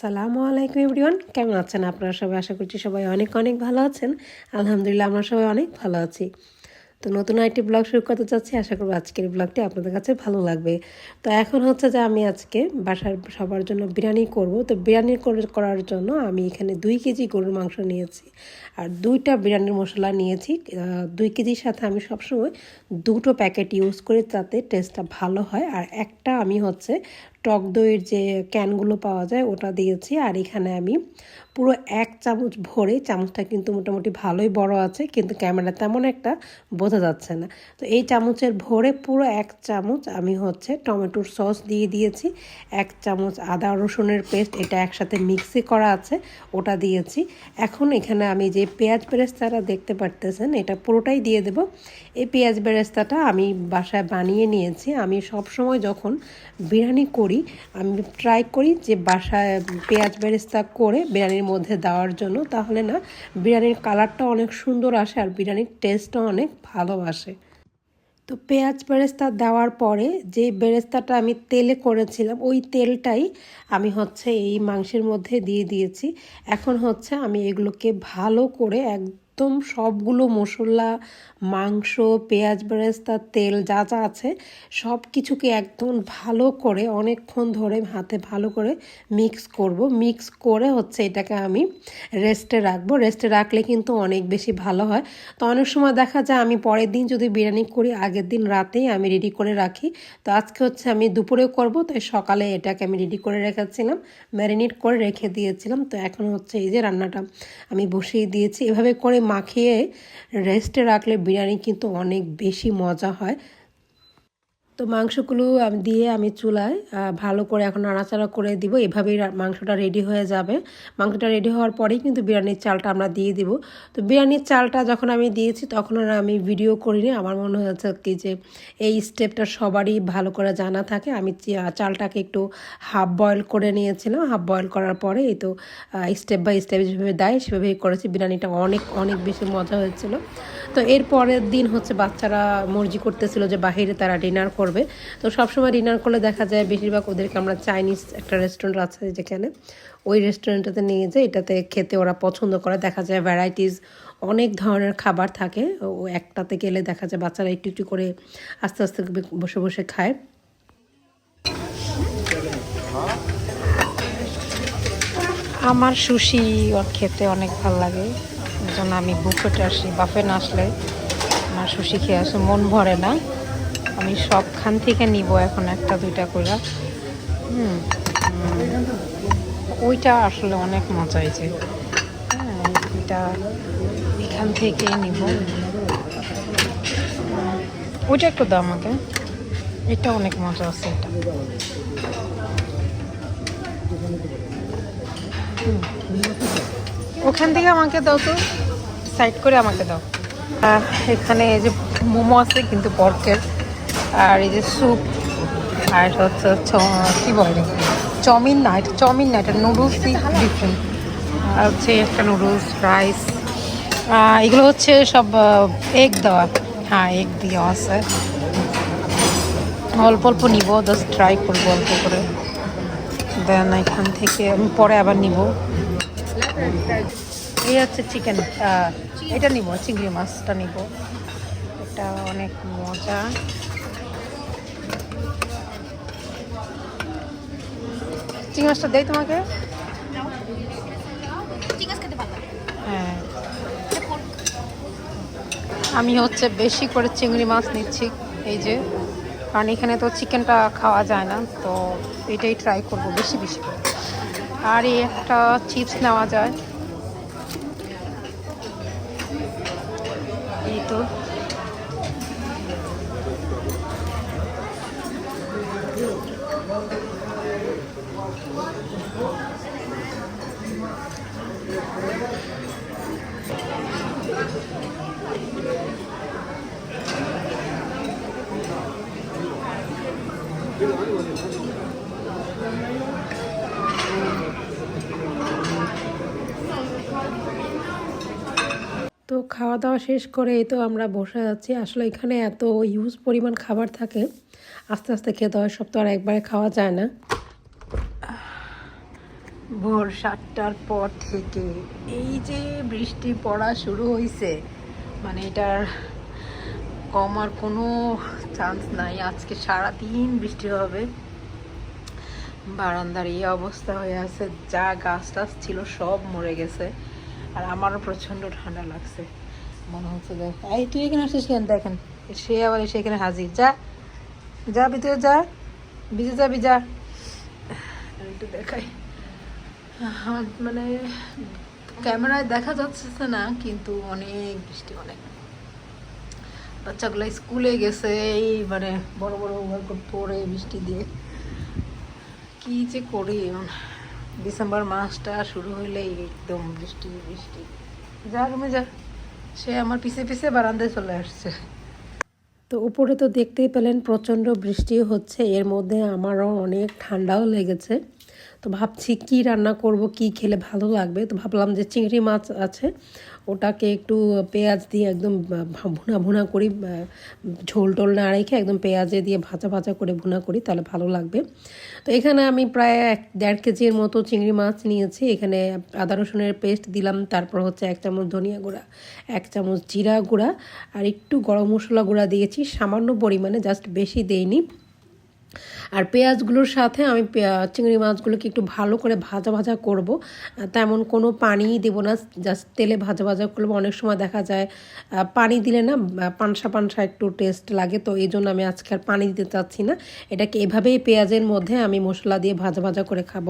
আসসালামু আলাইকুম এভরিওয়ান। কেমন আছেন আপনারা সবাই? আশা করছি সবাই অনেক অনেক ভালো আছেন। আলহামদুলিল্লাহ, আমরা সবাই অনেক ভালো আছি। তো নতুন একটি ব্লগ শুরু করতে চাচ্ছি। আশা করব আজকের ব্লগটি আপনাদের কাছে ভালো লাগবে। তো এখন হচ্ছে যে আমি আজকে বাসার সবার জন্য বিরিয়ানি করব। তো বিরিয়ানি করার জন্য আমি এখানে দুই কেজি গরুর মাংস নিয়েছি আর দুইটা বিরিয়ানির মশলা নিয়েছি। দুই কেজির সাথে আমি সবসময় দুটো প্যাকেট ইউজ করি, তাতে টেস্টটা ভালো হয়। আর একটা আমি হচ্ছে টক দইয়ের যে ক্যানগুলো পাওয়া যায়, ওটা দিয়েছি। আর এখানে আমি পুরো এক চামচ ভরে, চামচটা কিন্তু মোটামুটি ভালোই বড় আছে, কিন্তু ক্যামেরা তেমন একটা বোঝা যাচ্ছে না। তো এই চামচের ভরে পুরো এক চামচ আমি হচ্ছে টমেটোর সস দিয়ে দিয়েছি, এক চামচ আদা রসুনের পেস্ট, এটা একসাথে মিক্সি করা আছে, ওটা দিয়েছি। এখন এখানে আমি যে পেঁয়াজ বেরেস্তাটা দেখতে পারতেছেন, এটা পুরোটাই দিয়ে দেব। এই পেঁয়াজ বেরেস্তাটা আমি বাসায় বানিয়ে নিয়েছি। আমি সব সময় যখন বিরিয়ানি করি, আমি ট্রাই করি যে বাসায় পেঁয়াজ বেরেস্তা করে বিরিয়ানির মধ্যে দেওয়ার জন্য। তাহলে না, বিরিয়ানির কালারটা অনেক সুন্দর আসে আর বিরিয়ানির টেস্টও অনেক ভালো আসে। তো পেঁয়াজ বেরেস্তা দেওয়ার পরে যে বেরেস্তাটা আমি তেলে করেছিলাম, ওই তেলটাই আমি হচ্ছে এই মাংসের মধ্যে দিয়ে দিয়েছি। এখন হচ্ছে আমি এগুলোকে ভালো করে একদম সবগুলো মশলা, মাংস, পেঁয়াজ, বেরেস্তা, তেল যা যা আছে সব কিছুকে একদম ভালো করে অনেকক্ষণ ধরে হাতে ভালো করে মিক্স করব। মিক্স করে হচ্ছে এটাকে আমি রেস্টে রাখব। রেস্টে রাখলে কিন্তু অনেক বেশি ভালো হয়। তো অনেক সময় দেখা যায় আমি পরের দিন যদি বিরিয়ানি করি, আগের দিন রাতেই আমি রেডি করে রাখি। তো আজকে হচ্ছে আমি দুপুরেও করব তাই সকালে এটাকে আমি রেডি করে রেখেছিলাম ম্যারিনেট করে রেখে দিয়েছিলাম। তো এখন হচ্ছে এই যে রান্নাটা আমি বসিয়ে দিয়েছি। এভাবে করে মাখিয়ে রেস্টে রাখলে বিরিয়ানি কিন্তু অনেক বেশি মজা হয়। তো মাংসগুলো আমি, দিয়ে আমি চুলায় ভালো করে এখন নাড়াচাড়া করে দিব। এভাবেই মাংসটা রেডি হয়ে যাবে। মাংসটা রেডি হওয়ার পরেই কিন্তু বিরিয়ানির চালটা আমরা দিয়ে দিব। তো বিরিয়ানির চালটা যখন আমি দিয়েছি, তখন আর আমি ভিডিও করিনি। আমার মনে হয়েছে কি যে, এই স্টেপটা সবারই ভালো করে জানা থাকে। আমি চালটাকে একটু হাফ বয়েল করে নিয়েছিলাম। হাফ বয়েল করার পরে এই তো স্টেপ বাই স্টেপ যেভাবে দেয়, সেভাবেই করেছি। বিরিয়ানিটা অনেক অনেক বেশি মজা হয়েছিল। তো এর পরের দিন হচ্ছে বাচ্চারা মর্জি করতেছিল যে বাহিরে তারা ডিনার করবে। তো সবসময় ডিনার করলে দেখা যায় বেশিরভাগ ওদেরকে আমরা চাইনিজ একটা রেস্টুরেন্ট আছে যেখানে ওই রেস্টুরেন্টটাতে নিয়ে যাই এটাতে খেতে ওরা পছন্দ করে। দেখা যায় ভ্যারাইটিস অনেক ধরনের খাবার থাকে। ও একটাতে গেলে দেখা যায় বাচ্চারা একটু একটু করে আস্তে আস্তে বসে বসে খায়। আমার সুশি খেতে অনেক ভালো লাগে। জন্য আমি বুফেটে আসি, বাফে না আসলে আমার সুশি খেয়ে আসে, মন ভরে না। আমি সবখান থেকে নিব এখন একটা, দুইটা করে হুম ওইটা আসলে অনেক মজা হয়েছে। হ্যাঁ এটা এখান থেকে নিব। ওইটা একটু দাও আমাকে। এটা অনেক মজা আছে এটা। ওখান থেকে আমাকে দাও তো। সাইড করে আমাকে দাও। এখানে এই যে মোমো আছে কিন্তু পর্কের আর এই যে স্যুপ আর হচ্ছে কি বলে চাউমিন না এটা চাউমিন না এটা নুডলস ডিফারেন্ট আর হচ্ছে একটা নুডলস রাইস এগুলো হচ্ছে সব এগ দেওয়া। হ্যাঁ এগ দেওয়া আছে। অল্প অল্প নিব জাস্ট ট্রাই করব অল্প করে। দেন এখান থেকে আমি পরে আবার নিব। এই হচ্ছে চিকেন এটা নিব চিংড়ি মাছটা নিব। এটা অনেক মজা। চিংড়ি মাছটা দেয় তোমাকে? হ্যাঁ। আমি হচ্ছে বেশি করে চিংড়ি মাছ নিচ্ছি এই যে। কারণ এখানে তো চিকেনটা খাওয়া যায় না তো এটাই ট্রাই করব বেশি বেশি করে। আর এই একটা চিপস নেওয়া যায়। এই খাওয়া দাওয়া শেষ করে এই তো আমরা বসে যাচ্ছি আসলে এখানে এত ইউজ পরিমাণ খাবার থাকে, আস্তে আস্তে খেতে হয়, সব তো আর একবারে খাওয়া যায় না। ভোর সাতটার পর থেকে এই যে বৃষ্টি পড়া শুরু হয়েছে মানে এটার কমার কোনো চান্স নাই। আজকে সারা দিন বৃষ্টি হবে। বারান্দার এই অবস্থা হয়ে আছে, যা গাছ টাছ ছিল সব মরে গেছে। আর আমারও প্রচণ্ড ঠান্ডা লাগছে। মনে হচ্ছে দেখ এই, তুই এখানে আসিস কেন? দেখেন, সে আবার এসে এখানে হাজির। যা যা, ভিতরে যা, ভিজে যাবি যা একটু দেখাই। আমার মানে ক্যামেরায় দেখা যাচ্ছে না, কিন্তু অনেক বৃষ্টি, অনেক। বাচ্চাগুলো স্কুলে গেছে এই মানে বড় বড় ওভারকোট পরে বৃষ্টি দিয়ে। কি যে করি ডিসেম্বর মাসটা শুরু হইলেই একদম বৃষ্টি বৃষ্টি। যা, রুমে যা। সে আমার পিছে পিছে বারান্দায় চলে আসছে। তো উপরে তো দেখতেই পেলেন প্রচণ্ড বৃষ্টি হচ্ছে, এর মধ্যে আমারও অনেক ঠান্ডাও লেগেছে। তো ভাবছি কি রান্না করব, কি খেলে ভালো লাগবে? তো ভাবলাম যে চিংড়ি মাছ আছে, ওটাকে একটু পেঁয়াজ দিয়ে একদম ভুনা ভুনা করি ঝোল টোল না রেখে একদম পেঁয়াজে দিয়ে ভাজা ভাজা করে ভুনা করি, তাহলে ভালো লাগবে। তো এখানে আমি প্রায় এক, দেড় কেজির মতো চিংড়ি মাছ নিয়েছি, এখানে আদা রসুনের পেস্ট দিলাম, তারপর হচ্ছে এক চামচ ধনিয়া গুঁড়া, এক চামচ জিরা গুঁড়া, আর একটু গরম মশলা গুঁড়া দিয়েছি, সামান্য পরিমাণে, জাস্ট বেশি দেইনি। আর পেঁয়াজগুলোর সাথে আমি চিংড়ি মাছগুলোকে একটু ভালো করে ভাজা ভাজা করব। তেমন কোনো পানি দেব না, জাস্ট তেলে ভাজা ভাজা করব। অনেক সময় দেখা যায় পানি দিলে না পানসা পানসা একটু টেস্ট লাগে, তো এই জন্য আমি আজকে আর পানি দিতে চাচ্ছি না। এটাকে এভাবেই পেঁয়াজের মধ্যে আমি মশলা দিয়ে ভাজা ভাজা করে খাব।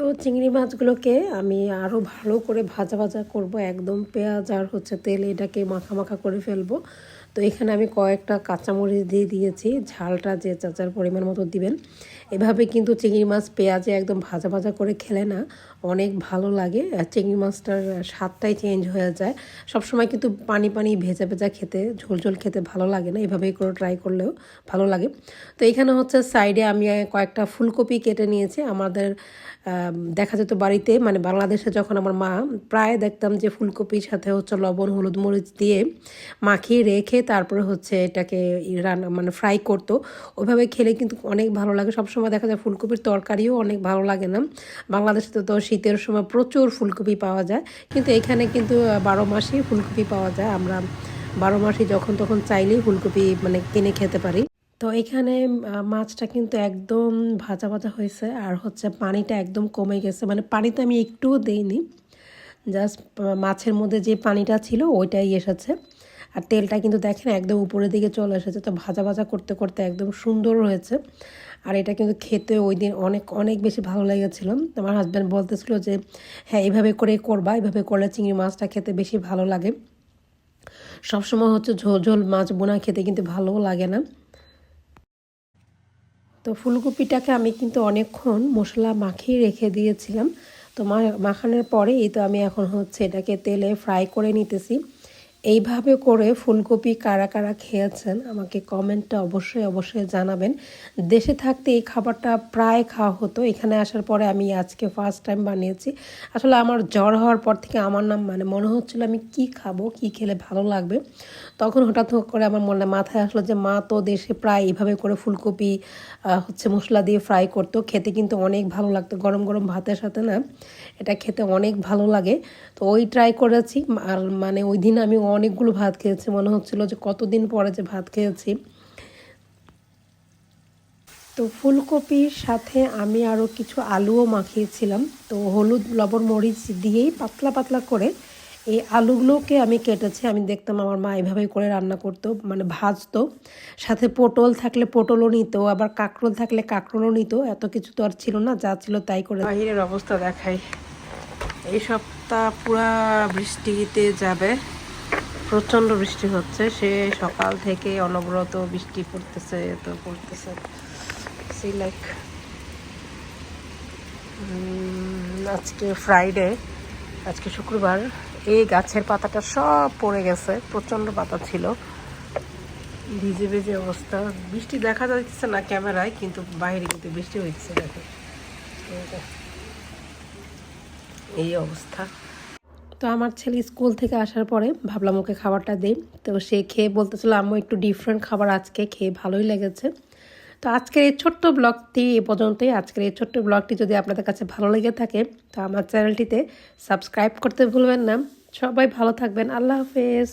তো চিংড়ি মাছগুলোকে আমি আরও ভালো করে ভাজা ভাজা করব, একদম পেঁয়াজ আর হচ্ছে তেল এটাকে মাখা মাখা করে ফেলব। তো এখানে আমি কয়েকটা কাঁচামরিচ দিয়ে দিয়েছি, ঝালটা যে চাচার পরিমাণ মতো দিবেন। এভাবে কিন্তু চিংড়ি মাছ পেঁয়াজে একদম ভাজা ভাজা করে খেলে না অনেক ভালো লাগে। চিংড়ি মাছটার স্বাদটাই চেঞ্জ হয়ে যায়। সবসময় কিন্তু পানি পানি ভেজা ভেজা খেতে, ঝোল ঝোল খেতে ভালো লাগে না। এভাবেই করে ট্রাই করলেও ভালো লাগে। তো এখানে হচ্ছে সাইডে আমি কয়েকটা ফুলকপি কেটে নিয়েছি। আমাদের দেখা যেত বাড়িতে মানে বাংলাদেশে যখন আমার মা প্রায় দেখতাম যে ফুলকপির সাথে হচ্ছে লবণ, হলুদ মরিচ দিয়ে মাখিয়ে রেখে তারপরে হচ্ছে এটাকে রান্না মানে ফ্রাই করতো। ওইভাবে খেলে কিন্তু অনেক ভালো লাগে। সবসময় দেখা যায় ফুলকপির তরকারিও অনেক ভালো লাগে না। বাংলাদেশে তো শীতের সময় প্রচুর ফুলকপি পাওয়া যায়। কিন্তু এখানে কিন্তু বারো মাসেই ফুলকপি পাওয়া যায়। আমরা বারো মাসে যখন তখন চাইলেই ফুলকপি মানে কিনে খেতে পারি। তো এখানে মাছটা কিন্তু একদম ভাজা ভাজা হয়েছে। আর হচ্ছে পানিটা একদম কমে গেছে। মানে পানিতে আমি একটুও দিইনি। জাস্ট মাছের মধ্যে যে পানিটা ছিল, ওইটাই এসেছে। আর তেলটা কিন্তু দেখেন একদম উপরের দিকে চলে এসেছে, তো ভাজা ভাজা করতে করতে একদম সুন্দর হয়েছে। আর এটা কিন্তু খেতে ওই দিন অনেক অনেক বেশি ভালো লেগেছিলো। আমার হাজব্যান্ড বলতেছিল যে হ্যাঁ এইভাবে করে করবা এইভাবে করলে চিংড়ি মাছটা খেতে বেশি ভালো লাগে। সবসময় হচ্ছে ঝোল ঝোল মাছ বোনা খেতে কিন্তু ভালোও লাগে না। তো ফুলকপিটাকে আমি কিন্তু অনেকক্ষণ মশলা মাখিয়ে রেখে দিয়েছিলাম। তো মাখানোর পরে এই তো আমি এখন হচ্ছে এটাকে তেলে ফ্রাই করে নিতেছি। এইভাবে করে ফুলকপি কারা কারা খেয়েছেন, আমাকে কমেন্টটা অবশ্যই অবশ্যই জানাবেন। দেশে থাকতে এই খাবারটা প্রায় খাওয়া হতো, এখানে আসার পরে আমি আজকে ফার্স্ট টাইম বানিয়েছি। আসলে আমার জ্বর হওয়ার পর থেকে আমার নাম মানে মনে হচ্ছিল আমি কি খাব, কি খেলে ভালো লাগবে। তখন হঠাৎ করে আমার মনে, মাথায় আসলো যে, মা তো দেশে প্রায় এইভাবে করে ফুলকপি হচ্ছে মশলা দিয়ে ফ্রাই করতো, খেতে কিন্তু অনেক ভালো লাগতো, গরম গরম ভাতের সাথে না, এটা খেতে অনেক ভালো লাগে। তো ওই ট্রাই করেছি, আর মানে ওই দিন আমি অনেকগুলো ভাত খেয়েছি, মনে হচ্ছিল যে কতদিন পরে যে ভাত খেয়েছি। তো ফুলকপির সাথে আমি আরও কিছু আলুও মাখিয়েছিলাম। তো হলুদ, লবণ, মরিচ দিয়েই পাতলা পাতলা করে এই আলুগুলোকে আমি কেটেছি। আমি দেখতাম আমার মা এভাবেই করে রান্না করতো মানে ভাজতো। সাথে পটল থাকলে পটলও নিত, আবার কাঁকরোল থাকলে কাঁকরোলও নিত। এত কিছু তো আর ছিল না, যা ছিল তাই করে বাহিরের অবস্থা দেখাই। এই সপ্তাহ পুরা বৃষ্টিতে যাবে। প্রচণ্ড বৃষ্টি হচ্ছে। সে সকাল থেকে অনবরত বৃষ্টি পড়তেছে তো পড়তেছে। সি লাইক আজকে ফ্রাইডে আজকে শুক্রবার, এই গাছের পাতাটা সব পড়ে গেছে, প্রচণ্ড পাতা ছিল। ভিজে ভিজে অবস্থা। বৃষ্টি দেখা যাচ্ছে না ক্যামেরায়, কিন্তু বাইরে কিন্তু বৃষ্টি হচ্ছে দেখো। এই এই অবস্থা। তো আমার ছেলে স্কুল থেকে আসার পরে ভাবলাম ওকে খাবারটা দিই। তো সে খেয়ে বলতেছিল, আম্মু, একটু ডিফারেন্ট খাবার আজকে খেয়ে ভালোই লেগেছে। তো আজকের এই ছোট্ট ব্লগটি এ পর্যন্তই। আজকের এই ছোট্ট ব্লগটি যদি আপনাদের কাছে ভালো লেগে থাকে, তো আমার চ্যানেলটিতে সাবস্ক্রাইব করতে ভুলবেন না। সবাই ভালো থাকবেন। আল্লাহ হাফেজ।